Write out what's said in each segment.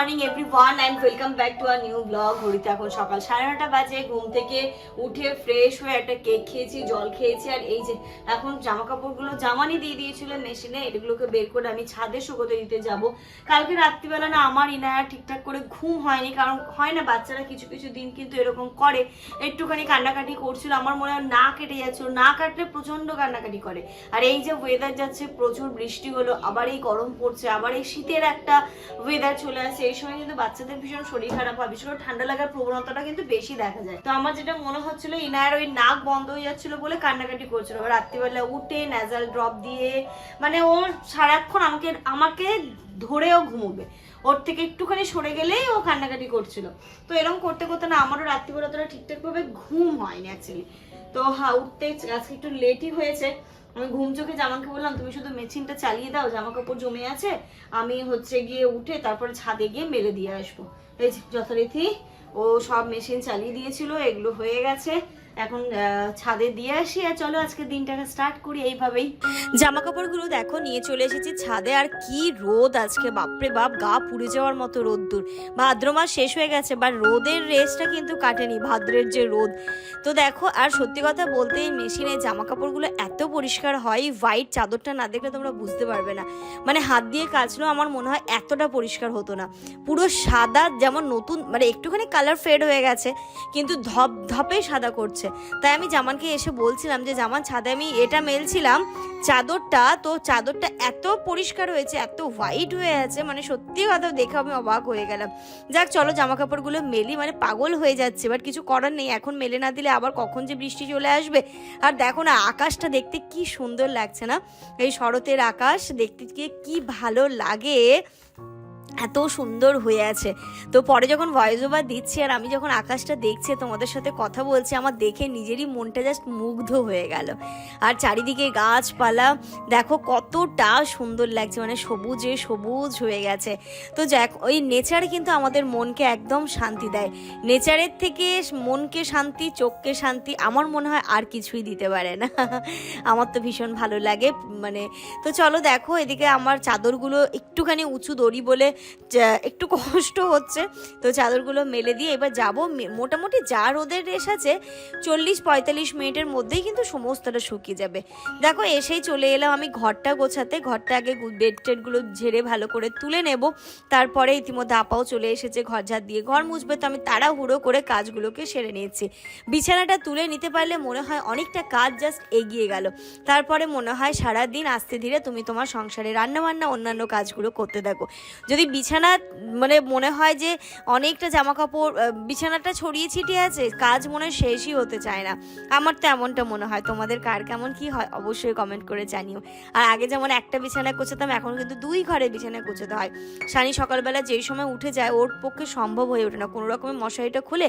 Morning every one and welcome back to our new blog ঘড়িতে এখন সকাল সাড়ে নটা বাজে, ঘুম থেকে উঠে ফ্রেশ হয়ে একটা কেক খেয়েছি, জল খেয়েছি, আর এই যে এখন জামা কাপড়গুলো জামানি দিয়ে দিয়েছিল মেশিনে এগুলোকে বের করে আমি ছাদে শুকোতে দিতে যাব। কালকে রাত্রিবেলা না আমার ইনায়া ঠিকঠাক করে ঘুম হয়নি, কারণ হয় না বাচ্চারা কিছু কিছু দিন কিন্তু এরকম করে। একটুখানি কান্নাকাটি করছিল, আমার মনে হয় না কেটে যাচ্ছিল না কাটলে প্রচণ্ড কান্নাকাটি করে। আর এই যে ওয়েদার যাচ্ছে, প্রচুর বৃষ্টি হলো, আবার এই গরম পড়ছে, আবার এই শীতের একটা ওয়েদার চলে আসে এই সময় কিন্তু বাচ্চাদের ভীষণ শরীর খারাপ হয় করে ঠান্ডা লাগার প্রবণতাটা কিন্তু বেশি দেখা যায়। তো আমার যেটা মনে হচ্ছিল, ইনায়ের ওই নাক বন্ধ হয়ে যাচ্ছিল বলে কান্নাকাটি করছিল। রাত্রিবেলা উঠে ন্যাজাল ড্রপ দিয়ে মানে ওর সারাক্ষণ আমাকে আমাকে ধরেও ঘুমোবে। ওর থেকে একটুখানি সরে গেলেই ও কান্নাকাটি করছিল। তো এরকম করতে করতে না, আমারও রাত্রিবেলা তোরা ঠিকঠাকভাবে ঘুম হয়নি অ্যাকচুয়ালি তো হ্যাঁ উঠতে আজকে একটু লেটই হয়েছে। আমি ঘুম চোখে জামাকে বললাম, তুমি শুধু মেশিনটা চালিয়ে দাও, জামা কাপড় জমে আছে, আমি হচ্ছে গিয়ে উঠে তারপরে ছাদে গিয়ে মেলে দিয়ে আসব। এই যথারীতি ও সব মেশিন চালিয়ে দিয়েছিল, এগুলো হয়ে গেছে। এখন ছাদে দিয়ে আসি আর চলো আজকে দিনটাকে স্টার্ট করি এইভাবেই। জামা কাপড়গুলো দেখো, নিয়ে চলে এসেছি ছাদে। আর কি রোদ আজকে, বাপরে বাপ, গা পুড়ে যাওয়ার মতো রোদ্দুর। ভাদ্র মাস শেষ হয়ে গেছে বা রোদের রেসটা কিন্তু কাটেনি, ভাদ্রের যে রোদ। তো দেখো, আর সত্যি কথা বলতে, এই মেশিনে জামা কাপড়গুলো এত পরিষ্কার হয় হোয়াইট চাদরটা না দেখলে তোমরা বুঝতে পারবে না। মানে হাত দিয়ে কাচলেও আমার মনে হয় এতটা পরিষ্কার হতো না। পুরো সাদা, যেমন নতুন মানে একটুখানি কালার ফেড হয়ে গেছে, কিন্তু ধপ ধপে সাদা করছে। তাই আমি জামানকে এসে বলছিলাম যে, জামান, ছাদে আমি এটা মেলছিলাম, চাদরটা। তো চাদরটা এত পরিষ্কার হয়েছে, এত হোয়াইট হয়ে আছে মানে সত্যি কথা দেখে আমি অবাক হয়ে গেলাম। যাক, চলো জামা কাপড়গুলো মেলি মানে পাগল হয়ে যাচ্ছে বাট কিছু করার নেই। এখন মেলে না দিলে আবার কখন যে বৃষ্টি চলে আসবে? আর দেখো না, আকাশটা দেখতে কি সুন্দর লাগছে না? এই শরতের আকাশ দেখতে গিয়ে কি ভালো লাগে। এত সুন্দর হয়ে আছে। তো পরে যখন ভয়েস ওভার দিচ্ছি আর আমি যখন আকাশটা দেখছি, তোমাদের সাথে কথা বলছি, আমার দেখে নিজেরই মনটা জাস্ট মুগ্ধ হয়ে গেল। আর চারিদিকে গাছপালা, দেখো কতটা সুন্দর লাগছে মানে সবুজে সবুজ হয়ে গেছে। তো যাক, ওই নেচার কিন্তু আমাদের মনকে একদম শান্তি দেয়। নেচারের থেকে মনকে শান্তি, চোখকে শান্তি, আমার মনে হয় আর কিছুই দিতে পারে না। আমার তো ভীষণ ভালো লাগে মানে তো চলো দেখো, এদিকে আমার চাদরগুলো একটুখানি উঁচু দড়ি বলে একটু কষ্ট হচ্ছে। তো চাদরগুলো মেলে দিয়ে এবার যাব। মোটামুটি যা রোদের রেশ আছে, চল্লিশ পঁয়তাল্লিশ মিনিটের মধ্যেই কিন্তু সমস্তটা শুকিয়ে যাবে। দেখো, এসেই চলে এলাম আমি ঘরটা গোছাতে। ঘরটা আগে বেড টেডগুলো ঝেড়ে ভালো করে তুলে নেব। তারপরে ইতিমধ্যে আপাও চলে এসেছে ঘর ঝাড় দিয়ে। ঘর মুছবে তো আমি তাড়াহুড়ো করে কাজগুলোকে সেরে নিয়েছি। বিছানাটা তুলে নিতে পারলে মনে হয় অনেকটা কাজ জাস্ট এগিয়ে গেল। তারপরে মনে হয় সারাদিন আস্তে ধীরে তুমি তোমার সংসারে রান্নাবান্না, অন্যান্য কাজগুলো করতে থাকো। যদি বিছানা মানে মনে হয় যে অনেকটা জামা কাপড় বিছানাটা ছড়িয়ে ছিটিয়ে আছে, কাজ মনে হয় শেষই হতে চায় না। আমার তো এমনটা মনে হয়। তোমাদের কার কেমন কি হয়, অবশ্যই কমেন্ট করে জানিও। আর আগে যেমন একটা বিছানা গোছাতাম, এখন কিন্তু দুই ঘরে বিছানা গোছাতে হয়। সানি সকালবেলা যেই সময় উঠে যায়, ওর পক্ষে সম্ভব হয়ে ওঠে না। কোনো রকমের মশারিটা খুলে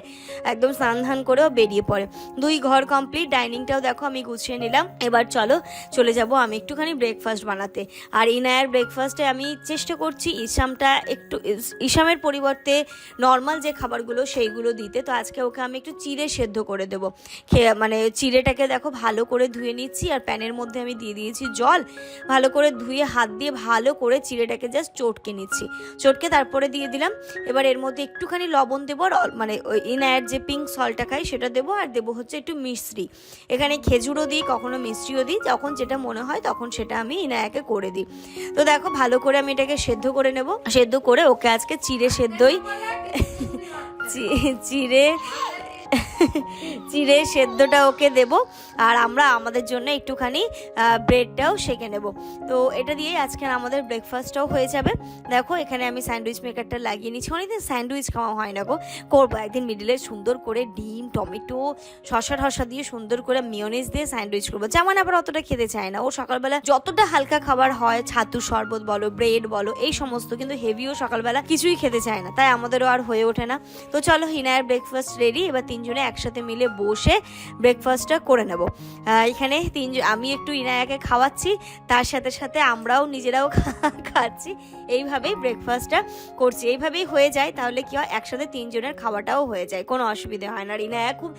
একদম স্নান ধান করেও বেরিয়ে পড়ে। দুই ঘর কমপ্লিট ডাইনিংটাও দেখো, আমি গুছিয়ে নিলাম। এবার চলো, চলে যাব আমি একটুখানি ব্রেকফাস্ট বানাতে। আর ইনায়ার ব্রেকফাস্টে আমি চেষ্টা করছি ইসামটা একটু ইসামের পরিবর্তে নর্মাল যে খাবারগুলো সেইগুলো দিতে। তো আজকে ওকে আমি একটু চিড়ে সেদ্ধ করে দেবো। খেয়ে মানে চিড়েটাকে দেখো ভালো করে ধুয়ে নিচ্ছি আর প্যানের মধ্যে আমি দিয়ে দিয়েছি জল। ভালো করে ধুয়ে হাত দিয়ে ভালো করে চিড়েটাকে জাস্ট চটকে নিচ্ছি। চটকে তারপরে দিয়ে দিলাম। এবার এর মধ্যে একটুখানি লবণ দেবো আর মানে ইনায়ার যে পিঙ্ক সলটা খাই সেটা দেবো আর দেবো হচ্ছে একটু মিশ্রি এখানে খেজুরও দিই, কখনো মিশ্রিও দিই, যখন যেটা মনে হয় তখন সেটা আমি ইনায়াকে করে দিই। তো দেখো ভালো করে আমি এটাকে সেদ্ধ করে নেব। সেদ্ধ করে ওকে আজকে চিড়ে সেদ্ধই চিড়ে চিড়ে সেদ্ধটা ওকে দেব, আর আমরা আমাদের জন্য একটুখানি ব্রেডটাও সেঁকে নেব। তো এটা দিয়ে আজকে আমাদের ব্রেকফাস্টটাও হয়ে যাবে। দেখো, এখানে আমি স্যান্ডউইচ মেকারটা লাগিয়ে নিচ্ছি। অনেকদিন স্যান্ডউইচ খাওয়া হয় না গো। করব একদিন মিডিলে সুন্দর করে ডিম, টমেটো, শসা টসা দিয়ে সুন্দর করে মিওনিজ দিয়ে স্যান্ডউইচ করব। যেমন আবার অতটা খেতে চায় না। ও সকালবেলা যতটা হালকা খাবার হয়, ছাতু শরবত বলো ব্রেড বলো, এই সমস্ত কিন্তু হেভিও সকালবেলা কিছুই খেতে চায় না। তাই আমাদেরও আর হয়ে ওঠে না। তো চলো, হিনায়ের ব্রেকফাস্ট রেডি এবার তিনজনে একসাথে মিলে বসে ব্রেকফাস্টটা করে নেব। এখানে তিনজন আমি একটু ইনায়াকে খাওয়াচ্ছি, তার সাথে সাথে আমরাও নিজেরাও খাচ্ছি। এইভাবেই ব্রেকফাস্টটা করছি। এইভাবেই হয়ে যায়, তাহলে কি হয়? একসাথে তিনজনের খাওয়াটাও হয়ে যায়, কোনো অসুবিধা হয় না। আর ইনায়া খুব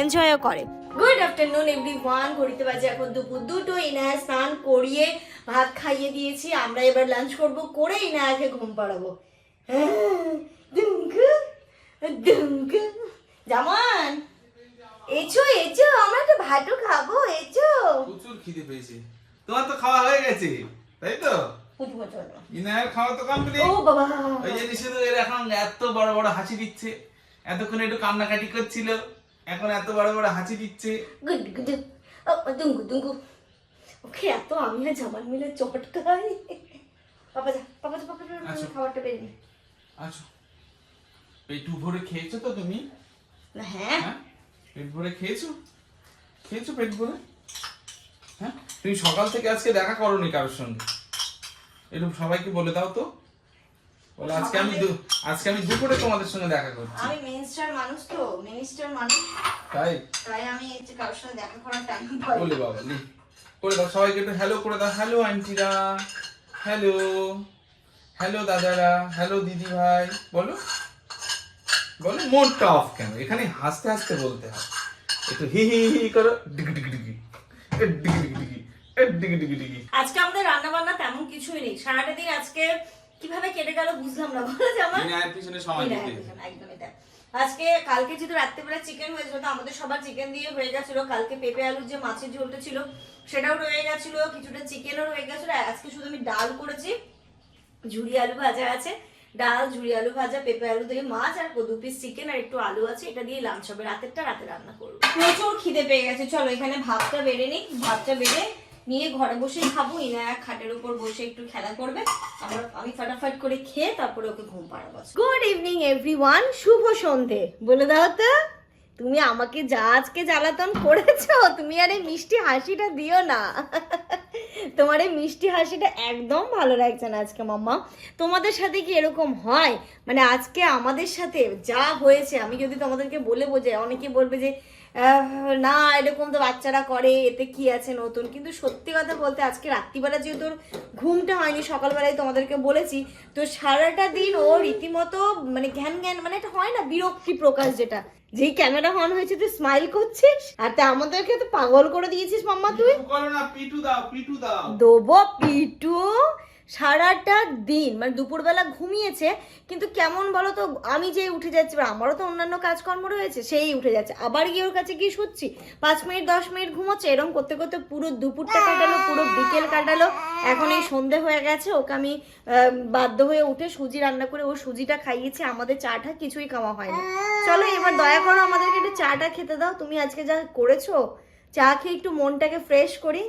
এনজয়ও করে। গুড আফটারনুন এভরি ওয়ান ঘড়িতে বাজে এখন দুপুর দুটো। ইনায়া স্নান করিয়ে ভাত খাইয়ে দিয়েছি। আমরা এবার লাঞ্চ করব, করে ইনায়াকে ঘুম পাড়াবো। হ্যাঁ জামান এছো এছো আমরা একটা ভাটু খাব এছো। প্রচুর খিদে পেয়েছে। তোমার তো খাওয়া হয়ে গেছে তাই তো? ও বাবা। ওই এখন এত বড় বড় হাসি দিচ্ছে। এতক্ষণ একটু কান্নাকাটি এখন এত বড় বড় হাসি দিচ্ছে। ওকে এত মিলে আসো আচ্ছা। আচ্ছা। খেয়েছো তো তুমি? হ্যাঁ? হ্যাঁ? পেট ভরে খেয়েছো? খেয়েছো পেট ভরে? হ্যাঁ? তুমি সকাল থেকে আজকে দেখা করোনি কারোর সঙ্গে। একটু সবাইকে বলে দাও তো। বলে আজকে আমি দু- আজকে আমি দুপুরে তোমাদের সঙ্গে দেখা করছি। আমি মিনিস্টার মানুষ তো মিনিস্টার মানুষ। তাই? তাই আমি এই কারোর সাথে দেখা করার টাইম পাই। বলে বাবা লি করে দাও সবাইকে একটু হ্যালো করে দাও। হ্যালো আন্টিরা হ্যালো হ্যালো দাদারা। হ্যালো দিদি ভাই। বলো। বলো মনটা অফ কেন? এখানে হাসতে হাসতে বলতে হয়। একটু হি হি হি করো ডিগি ডিগি ডিগি। ডিগি ডিগি ডিগি ডিগি ডিগি ডিগি। আজকে আমাদের রান্না বান্না তেমন কিছুই নেই। সারাটা দিন আজকে কীভাবে কেটে গেল বুঝলাম না। বলো জামাল বিনায়ের পিছনে সময় দিতে। একদমই তাই। আজকে কালকে যেহেতু রাত্রেবেলা চিকেন হয়েছিল তো আমাদের সবার চিকেন দিয়ে হয়ে গেছিল। কালকে পেঁপে আলুর যে মাছের ঝোলটা ছিল সেটাও রয়ে গেছিল কিছুটা চিকেনও রয়ে গেছিল। আজকে শুধু আমি ডাল করেছি ঝুড়ি আলু ভাজা আছে। ডাল ঝুড়ি আলু ভাজা পেঁপে আলু দিয়ে মাছ আর দু পিস চিকেন আর একটু আলু আছে এটা দিয়ে লাঞ্চ হবে রাতেরটা রাতে রান্না করব। প্রচুর খিদে পেয়ে গেছে। চলো এখানে ভাতটা বেড়ে নিই ভাতটা বেড়ে নিয়ে ঘরে বসে খাব। ইনায়া খাটের উপর বসে একটু খেলা করবে। আমরা আমি ফাটাফাট করে খেয়ে তারপরে ওকে ঘুম পাড়াবো। গুড ইভিনিং এভরিওয়ান শুভ সন্ধে। বলে দাও তো তুমি আমাকে যা আজকে জ্বালাতন করেছ তুমি আর এই মিষ্টি হাসিটা দিও না। তোমার এই মিষ্টি হাসিটা একদম ভালো লাগছে না আজকে, মাম্মা। তোমাদের সাথে কি এরকম হয়? মানে আজকে আমাদের সাথে যা হয়েছে, আমি যদি তোমাদেরকে বলে বোঝাই, অনেকে বলবে যে না, এরকম তো বাচ্চারা করে, এতে কি আছে নতুন? কিন্তু সত্যি কথা বলতে আজকে রাত্রিবেলা যেহেতু ঘুমটা হয়নি, সকালবেলায় তোমাদেরকে বলেছি, তো সারাটা দিন ও রীতিমতো মানে জ্ঞান জ্ঞান মানে এটা হয় না, বিরক্তি প্রকাশ যেটা। যেই ক্যামেরা অন হয়েছে তুই স্মাইল করছিস? আর তা আমাদেরকে তো পাগল করে দিয়েছিস মাম্মা তুই? পিটু পিটু দাও পিটু দাও। দেবো পিটু। সারাটা দিন মানে দুপুরবেলা ঘুমিয়েছে, কিন্তু কেমন বলো তো আমি যে উঠে যাচ্ছি, এবার আমারও তো অন্যান্য কাজকর্ম রয়েছে, সেই উঠে যাচ্ছে। আবার গিয়ে ওর কাছে গিয়ে শুচ্ছি, পাঁচ মিনিট, দশ মিনিট ঘুমোচ্ছে এরকম করতে করতে পুরো দুপুরটা কাটালো, পুরো বিকেল কাটালো, এখন এই সন্ধে হয়ে গেছে, ওকে আমি বাধ্য হয়ে উঠে সুজি রান্না করে ও সুজিটা খাইয়েছি, আমাদের চাটা কিছুই খাওয়া হয়নি। চলো এবার দয়া করো আমাদেরকে একটু চাটা খেতে দাও, তুমি আজকে যা করেছ, চা খেয়ে একটু মনটাকে ফ্রেশ করি।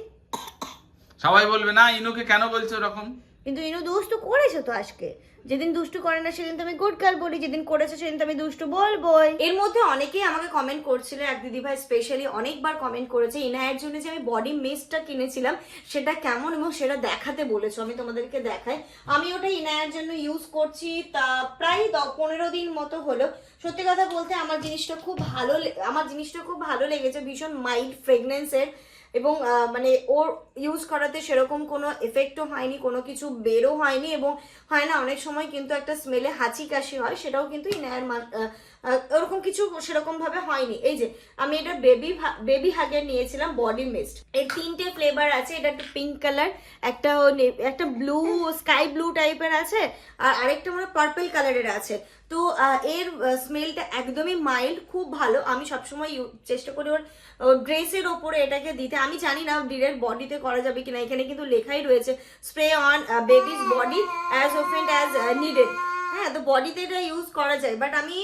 সবাই বলবে, না, ইনুকে কেন বলছো ওরকম কিন্তু ইনু দুষ্টু করেছে তো আজকে। যেদিন দুষ্টু করে না, সেদিন তো আমি গুড গার্ল বলি, যেদিন করেছে, সেদিন তো আমি দুষ্টু বলবোই। এর মধ্যে অনেকেই আমাকে কমেন্ট করছিল, এক দিদি ভাই স্পেশালি অনেকবার কমেন্ট করেছে, ইনায়ের জন্য যে আমি বডি মিস্টটা কিনেছিলাম, সেটা কেমন এবং সেটা দেখাতে বলেছ, আমি তোমাদেরকে দেখাই। আমি ওটা ইনায়ের জন্য ইউজ করছি, তা প্রায় পনেরো দিন মতো হলো। সত্যি কথা বলতে, আমার জিনিসটা খুব ভালো আমার জিনিসটা খুব ভালো লেগেছে, ভীষণ মাইল্ড ফ্রেগনেন্সের এবং মানে ওর ইউজ করাতে সেরকম কোনো এফেক্টও হয়নি, কোনো কিছু বেরও হয়নি এবং হয় না, অনেক সময় কিন্তু একটা স্মেলে হাঁচি কাশি হয়, সেটাও কিন্তু ইনায়ার ওরকম কিছু সেরকম ভাবে হয়নি। এই যে, আমি এটা বেবি বেবি হাগের নিয়েছিলাম বডি মিস্ট এর তিনটে ফ্লেভার আছে, এটা একটা পিঙ্ক কালার একটা একটা ব্লু স্কাই ব্লু টাইপের আছে, আর আরেকটা মানে পার্পল কালারের আছে। তো এর স্মেলটা একদমই মাইল্ড খুব ভালো। আমি সবসময় চেষ্টা করি ওর ড্রেসের ওপরে এটাকে দিতে। আমি জানি না ডিরেক্ট বডিতে করা যাবে কিনা, এখানে কিন্তু লেখাই রয়েছে spray on baby's body as ওফেন্ড as needed হ্যাঁ তো বডিতে এটা ইউজ করা যায় বাট আমি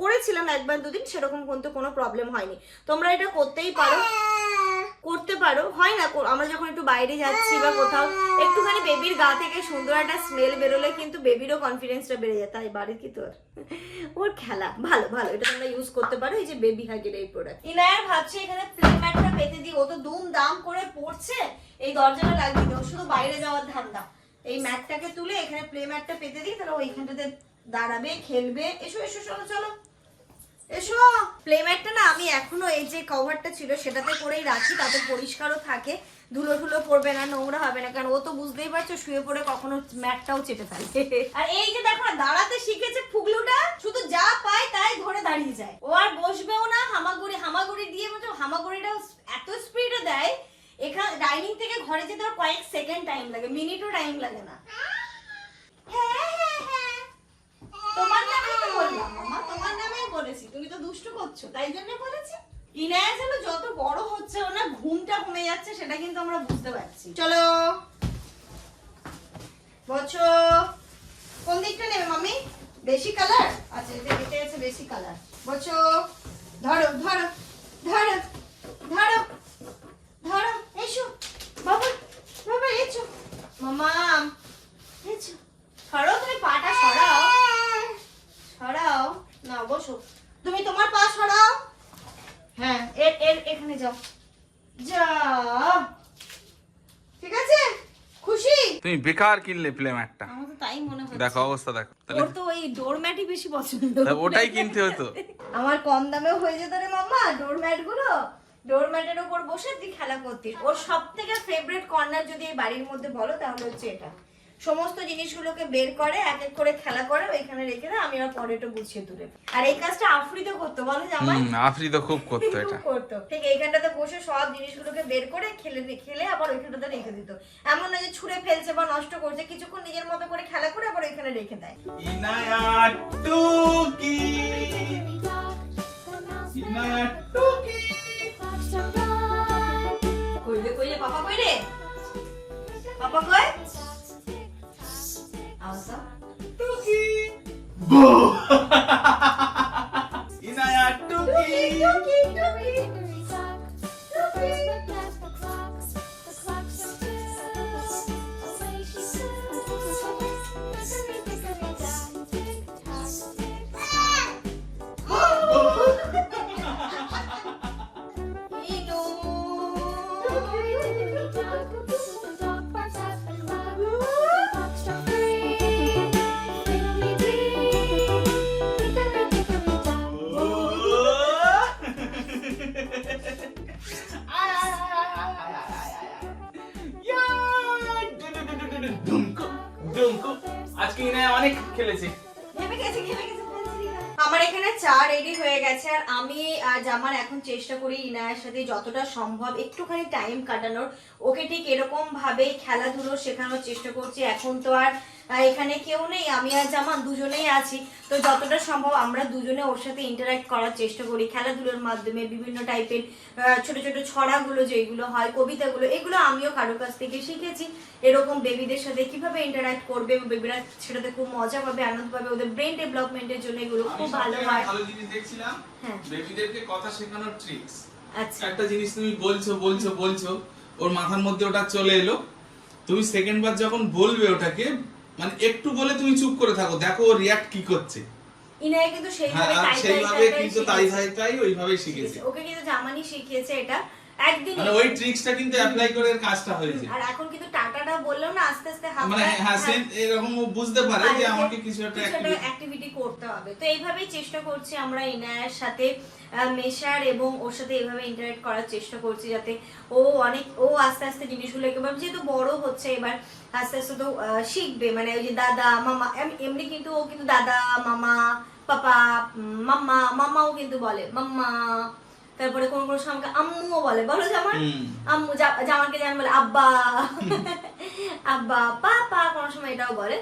করেছিলাম একবার দুদিন, সেরকম কিন্তু কোনো প্রবলেম হয়নি। তোমরা এটা করতেই পারো। করতে পারো। হয় না আমরা যখন একটু বাইরে যাচ্ছি বা কোথাও, একটুখানি বেবির গা থেকে সুন্দর একটা স্মেল বেরোলে কিন্তু বেবিরও কনফিডেন্সটা বেড়ে যায়। তাই, বাড়ির কি তোর? ওর খেলা। ভালো ভালো। এটা তোমরা ইউজ করতে পারো। এই যে বেবি হাগের এই প্রোডাক্ট ইনায়ার ভাবছে এখানে প্লে ম্যাটটা পেতে দিই। ও তো দুম দাম করে পড়ছে এই দরজাটা লাগিয়ে দিও শুধু বাইরে যাওয়ার ধান্দা। এই ম্যাটটাকে তুলে এখানে প্লে ম্যাটটা পেতে দিই, তাহলে ওইখানটাতে দাঁড়াবে, খেলবে। এসো এসো, চলো চলো। এসো। প্লে ম্যাটটা না, আমি এখনও এই যে কভারটা ছিল সেটাতে করেই রাখি, তাতে পরিষ্কারও থাকে। ধুলো ধুলো পড়বে না, নোংরা হবে না, কারণ ও তো বুঝতেই পারছ, শুয়ে পড়ে কখনো ম্যাটটাও চেপে ফেলে। আর এই যে দেখো দাঁড়াতে শিখেছে ফুগলুটা, শুধু যা পায় তাই ধরে দাঁড়িয়ে যায়। ও আর বসবেও না, হামাগুড়ি হামাগুড়ি দিয়ে বলছো হামাগুড়িটাও স্পিডে দেয় এখানে ডাইনিং থেকে ঘরে যেতে কয়েক সেকেন্ড টাইম লাগে মিনিটও টাইম লাগে না। হ্যাঁ হ্যাঁ হ্যাঁ। তোমার নামেই তো বললাম মামা তোমার নামেই বলেছি। তুমি তো দুষ্টু করছ, তাই জন্য বলেছি। ইনায়া যেন যত বড় হচ্ছে, ওনার ঘুমটা কমে যাচ্ছে, সেটা কিন্তু আমরা বুঝতে পারছি। চলো। বলছো, কোন দিকটা নেবে মামি বেশি কালার আচ্ছা এটা এটা আছে বেশি কালার বলছো, ধরো ধরো ধরো ধরো। ধরো এসো। বাবা বাবা এসো। মামাম এসো। সরাও তুমি পাটা সরাও। সরাও। না বসো। তুমি তোমার পা সরাও। হ্যাঁ এর এর এখানে যাও। যাও। ঠিক আছে? খুশি? তুমি বেকার কিনলে প্লে ম্যাটটা আমার তো তাই মনে হচ্ছে। দেখো অবস্থা দেখো। ওর তো ওই ডোরম্যাটই বেশি পছন্দ। ওটাই কিনতে হতো। আমার কম দামেও হয়ে যেত রে মাম্মা ডোরম্যাটগুলো। ডোরম্যাটের উপর বসে তুই খেলা করতিস। ওর সব থেকে ফেভারিট কর্নার যদি এই বাড়ির মধ্যে বলো তাহলে হচ্ছে এটা। সমস্ত জিনিসগুলোকে বের করে এক এক করে খেলা করে ওইখানে রেখে দেয় আমি আর পরে একটু গুছিয়ে তুলে আর এই কাজটা আফ্রিদা করতো বলো জামাই। হুম আফরি খুব করতো এটা। খুব করতো। ঠিক এইখানটাতে বসে সব জিনিসগুলোকে বের করে খেলে খেলে আবার ওইখানটাতে রেখে দিত। এমন না যে ছুঁড়ে ফেলছে বা নষ্ট করছে কিছুক্ষণ নিজের মতো করে খেলা করে আবার ওইখানে রেখে দেয়। ইনায়া টুকি ইনায়া টুকি কইলে কইলে পাপা কই রে পাপা কই? আওসা। টুকি। বো ইনায়া টুকি টুকি টুকি। আজকে আর আমি, আজ আমার এখন চেষ্টা করি ইনায়ের সাথে যতটা সম্ভব একটুখানি টাইম কাটানোর। ওকে ঠিক এরকম ভাবে খেলাধুলো শেখানোর চেষ্টা করছি। এখন তো আর এখানে কেউ নেই আমি আর জামান দুজনেই আছি। তো যতটা সম্ভব আমরা দুজনে ওর সাথে ইন্টারাক্ট করার চেষ্টা করি। খেলাধুলোর মাধ্যমে বিভিন্ন টাইপের ছোট ছোট ছড়াগুলো যেগুলো হয় কবিতাগুলো এগুলো আমিও কারও কাছ থেকে শিখেছি। এরকম বেবিদের সাথে কীভাবে ইন্টারাক্ট করবে বেবিরা সেটাতে খুব মজা পাবে আনন্দ পাবে। ওদের ব্রেন ডেভেলপমেন্টের জন্য এগুলো খুব ভালো হয়। ভালো জিনিস দেখছিলাম হ্যাঁ। বেবিদেরকে কথা শেখানোর ট্রিক্স আচ্ছা। একটা জিনিস তুমি বলছো বলছো বলছো ওর মাথার মধ্যে ওটা চলে এলো। তুমি সেকেন্ড বার যখন বলবে ওটাকে মানে একটু বলে তুমি চুপ করে থাকো দেখো ও রিয়াক্ট কি করছে। ইনায়ে কিন্তু হ্যাঁ সেইভাবে তাই তাই তাই তাই কিন্তু তাই তাই ওইভাবেই শিখেছে। ওকে কিন্তু জামানি শিখিয়েছে এটা। একদিন মানে ওই ট্রিক্সটা কিন্তু অ্যাপ্লাই করে কাজটা হয়েছে। আর এখন কিন্তু টাটাটা বললেও না আস্তে আস্তে হাত মানে হ্যাঁ সে হ্যাঁ, এরকম ও বুঝতে পারে যে আমাকে কিছু একটা অ্যাক্টিভিটি করতে হবে। তো এইভাবেই চেষ্টা করছি আমরা ইনায়ার সাথে মেশার এবং ওর সাথে এইভাবে ইন্টারেক্ট করার চেষ্টা করছি যাতে ও অনেক ও আস্তে আস্তে জিনিসগুলো একেবারে যেহেতু বড় হচ্ছে এবার আস্তে আস্তে তো শিখবে। মানে ওই যে দাদা মামা এমনি কিন্তু ও কিন্তু দাদা মামা পাপা মাম্মা মামাও কিন্তু বলে মাম্মা। তারপরে কোন কোন সময় আমাকে আম্মুও বলে বলো হুম। আম্মু জামানকে যেমন বলে আব্বা। আব্বা পাপা কোন সময় এটাও বলে।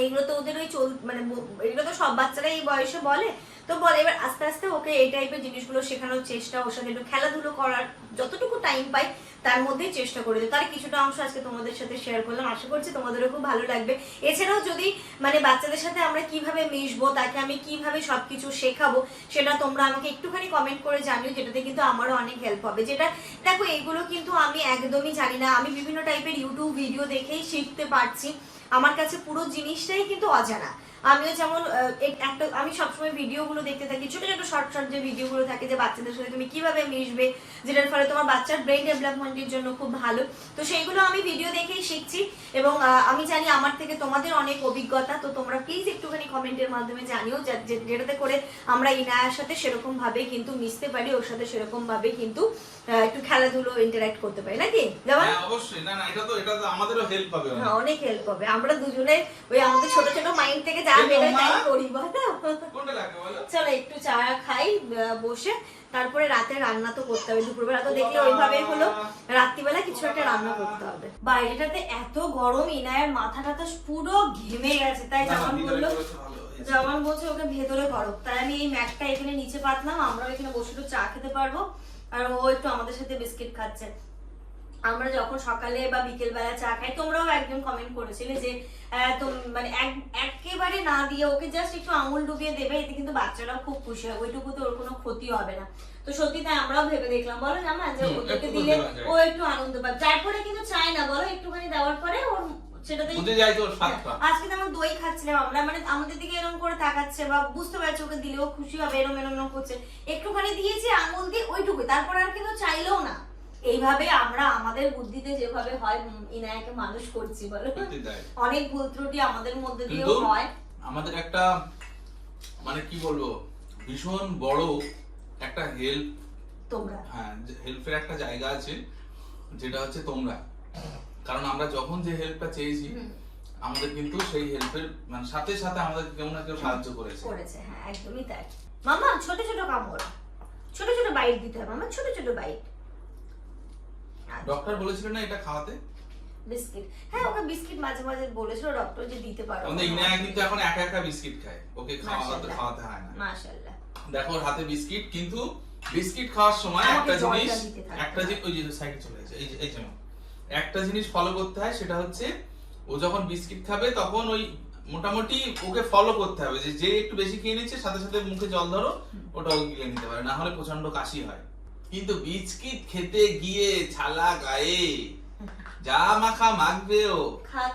এইগুলো তো ওদের ওই চল মানে এগুলো তো সব বাচ্চারা এই বয়সে বলে। তো বলে, এবার আস্তে আস্তে ওকে এই টাইপের জিনিসগুলো শেখানোর চেষ্টা, ওর সাথে একটু খেলাধুলো করার যতটুকু টাইম পাই, তার মধ্যেই চেষ্টা করে দিই। তার কিছুটা অংশ আজকে তোমাদের সাথে শেয়ার করলাম। আশা করছি তোমাদেরও খুব ভালো লাগবে। এছাড়াও যদি মানে বাচ্চাদের সাথে আমরা কীভাবে মিশবো, তাকে আমি কীভাবে সবকিছু শেখাবো, সেটা তোমরা আমাকে একটুখানি কমেন্ট করে জানিও, যেটাতে কিন্তু আমারও অনেক হেল্প হবে। যেটা, দেখো, এগুলো কিন্তু আমি একদমই জানি না। আমি বিভিন্ন টাইপের ইউটিউব ভিডিও দেখেই শিখতে পারছি। আমার কাছে পুরো জিনিসটাই কিন্তু অজানা। আমিও যেমন একটা আমি সবসময় ভিডিওগুলো দেখতে থাকি ছোট ছোট শর্ট শর্ট যে ভিডিওগুলো থাকে যে বাচ্চাদের সাথে তুমি কীভাবে মিশবে যেটার ফলে তোমার বাচ্চার ব্রেন ডেভেলপমেন্টের জন্য খুব ভালো। তো সেইগুলো আমি ভিডিও দেখেই শিখছি এবং আমি জানি আমার থেকে তোমাদের অনেক অভিজ্ঞতা তো তোমরা প্লিজ একটুখানি কমেন্টের মাধ্যমে জানিও যেটাতে করে আমরা ইনায়ার সাথে সেরকম ভাবে কিন্তু মিশতে পারি ওর সাথে সেরকম ভাবে কিন্তু একটু খেলাধুলো ইন্টারাক্ট করতে পারি নাকি? হ্যাঁ অবশ্যই। না না এটা তো এটা তো আমাদেরও হেল্প হবে অনেক। হ্যাঁ, অনেক হেল্প হবে। আমরা দুজনে ওই আমাদের ছোট ছোট মাইন্ড থেকে যা চলো একটু চা খাই বসে। তারপরে রাতে রান্না তো করতে হবে দুপুরবেলা তো দেখলে ওইভাবেই হলো। রাত্রিবেলা কিছু একটা রান্না করতে হবে। বাইরেটাতে এত গরম ইনায়ের মাথাটা তো পুরো ঘেমে গেছে। তাই না, না, যেমন ভিতরে বলল জামান বলছে ওকে ভেতরে করো। তাই আমি এই ম্যাটটা এখানে নিচে পাতলাম আমরাও এখানে বসে একটু চা খেতে পারব। আর ও একটু আমাদের সাথে বিস্কিট খাচ্ছে। আমরা যখন সকালে বা বিকেল বেলা চা খাই তোমরাও একজন কমেন্ট করেছিলে যে মানে একেবারে না দিয়ে ওকে জাস্ট একটু আঙুল ডুবিয়ে দেবে এতে কিন্তু বাচ্চারাও খুব খুশি হয় ওইটুকু তো ওর কোনো ক্ষতি হবে না। তো সত্যি তাই আমরাও ভেবে দেখলাম বলো জামা যে ওদেরকে দিলে ও একটু আনন্দ পাবে। তারপরে কিন্তু চায় না বলো একটুখানি দেওয়ার পরে ওর স্বাদটা আজকে যেমন দই খাচ্ছিলাম আমরা মানে আমাদের দিকে এরকম করে তাকাচ্ছে বা বুঝতে পারছে ওকে দিলেও খুশি হবে এরম এরম করছে। একটুখানি দিয়েছি আঙুল দিয়ে ওইটুকু তারপর আর কিন্তু চাইলেও না। এইভাবে আমরা আমাদের বুদ্ধিতে যেভাবে হয় ইনায়াকে মানুষ করছি বলো। অনেক ভুল ত্রুটি আমাদের মধ্যে দিয়েও হয়। আমাদের একটা মানে কি বলব ভীষণ বড় একটা হেল্প তোমরা। হ্যাঁ হেল্পের একটা জায়গা আছে যেটা হচ্ছে তোমরা। কারণ আমরা যখন যে হেল্পটা চেয়েছি আমাদের কিন্তু সেই হেল্পের মানে সাথে সাথে আমাদের কেউ না কেউ সাহায্য করেছে। করেছে হ্যাঁ একদমই তাই। মামা ছোট ছোট কামড়। ছোট ছোট বাইট দিতে হবে মামা ছোট ছোট বাইট ডক্টর বলেছিল না এটা খাওয়াতে? বিস্কিট। হ্যাঁ ওকে বিস্কিট মাঝে মাঝে বলেছিল ডক্টর যে দিতে পারো। আমাদের ইনায়া কিন্তু এখন একা একা বিস্কিট খায়। ওকে খাওয়াতে। খাওয়াতে হয় না। মাশাআল্লাহ। দেখো ওর হাতে বিস্কিট কিন্তু বিস্কিট খাওয়ার সময় একটা জিনিস একটা জিনিস ওই যে সাইডে চলে গেছে এই যে এই যে একটা জিনিস ফলো করতে হয় সেটা হচ্ছে ও যখন বিস্কিট খাবে তখন ওই মোটামুটি ওকে ফলো করতে হবে যে যে একটু বেশি খেয়ে নিচ্ছে সাথে সাথে মুখে জল ধরো ওটা ও গিলে নিতে পারে। না হলে প্রচণ্ড কাশি হয়। কিন্তু বিস্কিট খেতে গিয়ে ছালা গায়ে। যা মাখা মাখবে ও।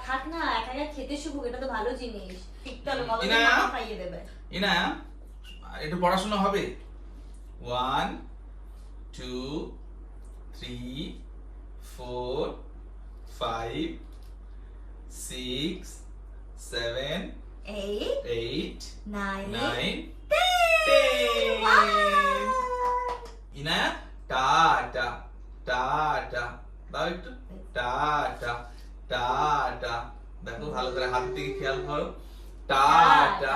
থাক না একা একা খেতে শিখুক এটা তো ভালো জিনিস। হবে বলো মামা খাইয়ে দেবে। ইনা একটু পড়াশোনা হবে? One two three four five six seven eight eight nine nine ten. ইনা টাটা টাটা দাও একটু টাটা টাটা দেখো ভালো করে হাত থেকে খেয়াল করো টাটা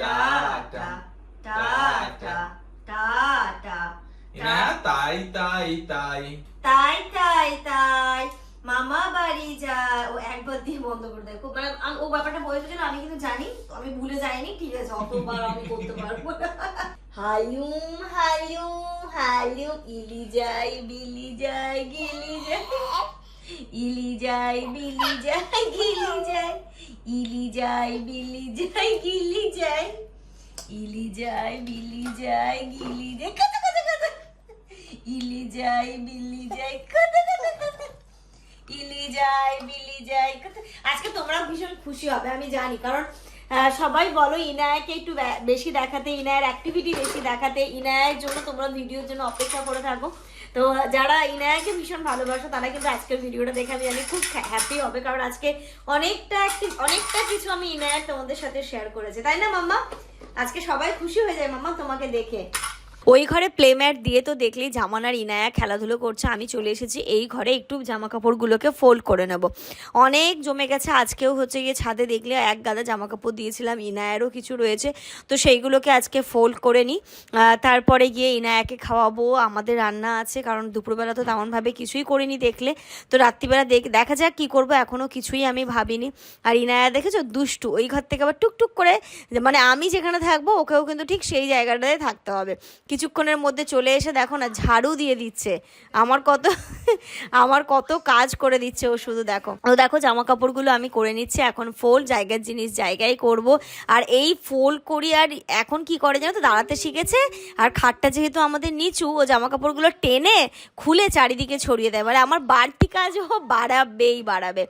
টাটা টাটা টাটা ইনা তাই তাই তাই তাই তাই তাই মামা বাড়ি যায় ও একবার দিয়ে বন্ধ করে দেয় খুব মানে ও ব্যাপারটা বলেছিল আমি কিন্তু জানি আমি ভুলে যাইনি ঠিক আছে অতবার আমি করতে পারব। হালুম হালুম হালুম, ইলি যাই, বিলি যাই, গিলি যাই। ইলি যাই, বিলি যাই, গিলি যাই। ইলি যাই, বিলি যাই, গিলি যাই। ইলি যাই, বিলি যাই, গিলি যাই। ইলি যাই, বিলি যাই ইলি যাই, বিলি যাই আজকে তোমরা ভীষণ খুশি হবে, আমি জানি। কারণ সবাই বলো, ইনায়াকে একটু বেশি দেখাতে, ইনায়ের অ্যাক্টিভিটি বেশি দেখাতে, ইনায়ের জন্য তোমরা ভিডিওর জন্য অপেক্ষা করে থাকো। তো, যারা ইনায়াকে ভীষণ ভালোবাসো, তারা কিন্তু আজকের ভিডিওটা দেখে আমি জানি খুব হ্যাপি হবে, কারণ আজকে অনেকটা অনেকটা কিছু আমি ইনায়ার তোমাদের সাথে শেয়ার করেছি। তাই না, মাম্মা? আজকে সবাই খুশি হয়ে যায়, মাম্মা, তোমাকে দেখে। ওই ঘরে প্লে ম্যাট দিয়ে তো দেখলেই জামান আর ইনায়া খেলাধুলো করছে, আমি চলে এসেছি, এই ঘরে একটু জামা কাপড়গুলোকে ফোল্ড করে নেব। অনেক জমে গেছে, আজকেও হচ্ছে গিয়ে ছাদে দেখলে এক গাদা জামা কাপড় দিয়েছিলাম, ইনায়ারও কিছু রয়েছে, তো সেইগুলোকে আজকে ফোল্ড করে নিই তারপরে গিয়ে ইনায়াকে খাওয়াবো, আমাদের রান্না আছে, কারণ দুপুরবেলা তো তেমনভাবে কিছুই করিনি দেখলে। তো রাত্রিবেলা দেখ, দেখা যাক কী করব এখনও কিছুই আমি ভাবিনি। আর ইনায়া দেখেছ? দুষ্টু, ওই ঘর থেকে আবার টুকটুক করে মানে আমি যেখানে থাকব, ওকেও কিন্তু ঠিক সেই জায়গাটাতে থাকতে হবে। কিছুক্ষণের মধ্যে চলে এসে দেখো না, ঝাড়ু দিয়ে দিচ্ছে। আমার কত আমার কত কাজ করে দিচ্ছে ও শুধু দেখো। ও দেখো জামা কাপড়গুলো আমি করে নিচ্ছি, এখন ফোল, জায়গার জিনিস জায়গায় করব। আর এই ফোল করি, আর এখন কি করে জানো তো, দাঁড়াতে শিখেছে। আর খাটটা যেহেতু আমাদের নিচু, ও জামা কাপড়গুলো টেনে খুলে চারিদিকে ছড়িয়ে দেয়। মানে আমার বাড়তি কাজও বাড়াবেই বাড়াবে।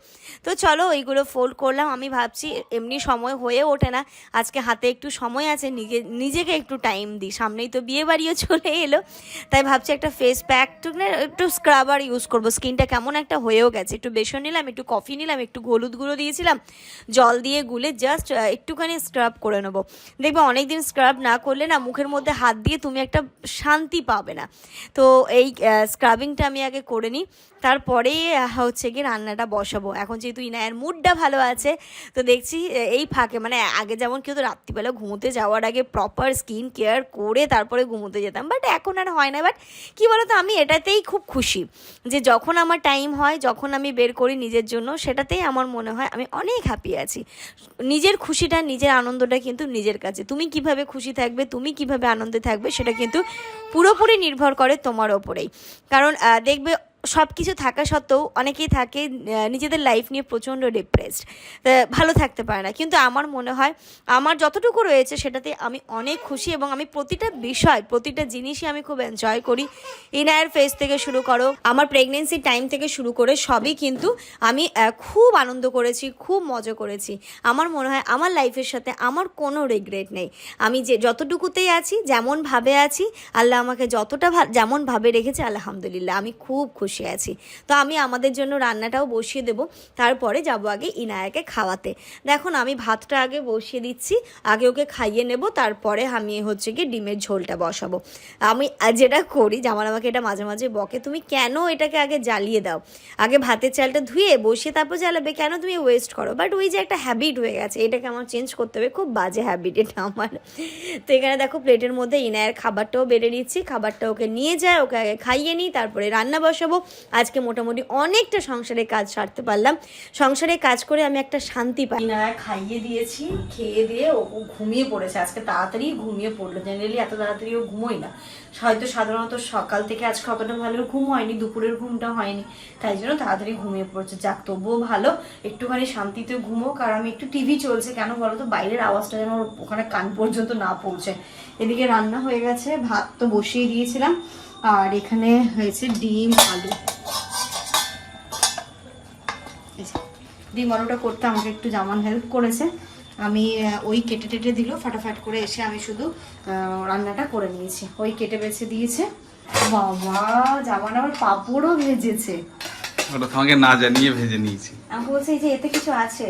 তো চলো ওইগুলো ফোল্ড করলাম। আমি ভাবছি এমনি সময় হয়ে ওঠে না। আজকে হাতে একটু সময় আছে, নিজে, নিজেকে একটু টাইম দিই। সামনেই তো বিয়ে বাড়িও চলে এলো। তাই ভাবছি একটা ফেস প্যাক একটু স্ক্রাবার ইউজ করব। স্কিনটা কেমন একটা হয়েও গেছে। একটু বেসন নিলাম, একটু কফি নিলাম, একটু হলুদ গুঁড়ো দিয়েছিলাম। জল দিয়ে গুলে জাস্ট একটুখানি স্ক্রাব করে নেব। দেখবে অনেকদিন স্ক্রাব না করলে না মুখের মধ্যে হাত দিয়ে তুমি একটা শান্তি পাবে না। তো এই স্ক্রাবিংটা আমি আগে করে নিই। তারপরে হচ্ছে গিয়ে রান্নাটা বসাবো। এখন যেহেতু ইনায়ের মুডটা ভালো আছে, তো দেখছি এই ফাঁকে মানে আগে যেমন কেউ তো রাত্রিবেলা ঘুমোতে যাওয়ার আগে প্রপার স্কিন কেয়ার করে তারপরে ঘুমোতে ঘুমোতে যেতাম বাট এখন আর হয় না। বাট কী বলতো, আমি এটাতেই খুব খুশি যে যখন আমার টাইম হয়, যখন আমি বের করি নিজের জন্য, সেটাতেই আমার মনে হয় আমি অনেক হ্যাপি আছি। নিজের খুশিটা, নিজের আনন্দটা কিন্তু নিজের কাছে। তুমি কীভাবে খুশি থাকবে, তুমি কীভাবে আনন্দে থাকবে, সেটা কিন্তু পুরোপুরি নির্ভর করে তোমার ওপরেই। কারণ দেখবে সব কিছু থাকা সত্ত্বেও অনেকেই থাকে নিজেদের লাইফ নিয়ে প্রচণ্ড ডিপ্রেসড ভালো থাকতে পারে না। কিন্তু আমার মনে হয়, আমার যতটুকু রয়েছে সেটাতে আমি অনেক খুশি এবং আমি প্রতিটা বিষয়, প্রতিটা জিনিসই আমি খুব এনজয় করি। ইনায়ের ফেস থেকে শুরু করো, আমার প্রেগনেন্সি টাইম থেকে শুরু করে সবই কিন্তু আমি খুব আনন্দ করেছি, খুব মজা করেছি। আমার মনে হয় আমার লাইফের সাথে আমার কোনো রিগ্রেট নেই। আমি যে যতটুকুতেই আছি, যেমনভাবে আছি, আল্লাহ আমাকে যতটা যেমনভাবে রেখেছে, আলহামদুলিল্লাহ, আমি খুব খুশি। আছি। তো আমি আমাদের জন্য রান্নাটাও বসিয়ে দেব। তারপরে যাব আগে ইনায়াকে খাওয়াতে। দেখুন, আমি ভাতটা আগে বসিয়ে দিচ্ছি। আগে ওকে খাইয়ে নেব। তারপরে আমি হচ্ছে কি ডিমের ঝোলটা বসাবো। আমি যেটা করি, জামাল আমাকে এটা মাঝে মাঝে বকে, তুমি কেন এটাকে আগে জ্বালিয়ে দাও? আগে ভাতের চালটা ধুয়ে বসিয়ে তারপর জ্বালাবে। কেন তুমি ওয়েস্ট করো? বাট ওই যে একটা হ্যাবিট হয়ে গেছে। এটাকে আমার চেঞ্জ করতে হবে। খুব বাজে হ্যাবিট এটা আমার। তো এখানে দেখো প্লেটের মধ্যে ইনায়ের খাবারটাও বেড়ে নিচ্ছি। খাবারটা ওকে নিয়ে যায়, ওকে আগে খাইয়ে নিই, তারপরে রান্না বসাবো। আজকে মোটামুটি অনেকটা সংসারে কাজ সারতে পারলাম। সংসারে কাজ করে আমি একটা শান্তি পাই। ইনায়া খাইয়ে দিয়েছি, খেয়ে দিয়ে ও ঘুমিয়ে পড়েছে। আজকে তাড়াতাড়ি ঘুমিয়ে পড়ল। জেনারেলি এত তাড়াতাড়ি ও ঘুমোয় না। হয়তো সাধারণত সকাল থেকে আজকে অতটা ভালো ঘুম হয়নি, দুপুরের ঘুমটা হয়নি। তাই জন্য তাড়াতাড়ি ঘুমিয়ে পড়ছে। যাক, তবুও ভালো। একটুখানি শান্তিতে ঘুমো। কারণ আমি একটু টিভি চলছে। কেন বলো তো? বাইরের আওয়াজটা যেন ওখানে কান পর্যন্ত না পৌঁছে। এদিকে রান্না হয়ে গেছে। ভাত তো বসিয়ে দিয়েছিলাম। আর এখানে হয়েছে ডিম আলু। ডিম আলুটা করতে আমাকে একটু জামান হেল্প করেছে। আমি ওই কেটে টেটে দিল ফাটাফাট করে এসে আমি শুধু রান্নাটা করে নিয়েছি। ওই কেটে বেছে দিয়েছে। বাবা জামান আবার পাঁপড়ও ভেজেছে। ওটা তোমাকে না জানিয়ে ভেজে নিয়েছি। আমি বলছি যে এতে কিছু আছে?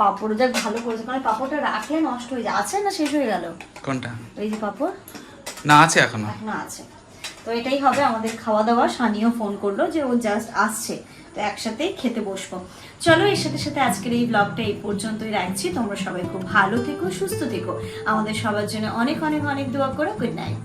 পাঁপড় যাক ভালো করেছে মানে পাঁপড়টা রাখলে নষ্ট হয়ে যায়। আছে না শেষ হয়ে গেল? কোনটা? এই যে পাঁপড়। না আছে এখনও। এখনও আছে। তো এটাই হবে আমাদের খাওয়া দাওয়া সানিও ফোন করল যে ও জাস্ট আসছে, তো একসাথে খেতে বসবো। চলো এর সাথে সাথে আজকের এই ব্লগটা এই পর্যন্তই রাখছি। তোমরা সবাই খুব ভালো থেকো, সুস্থ থেকো। আমাদের সবার জন্য অনেক অনেক অনেক দোয়া করো। Good night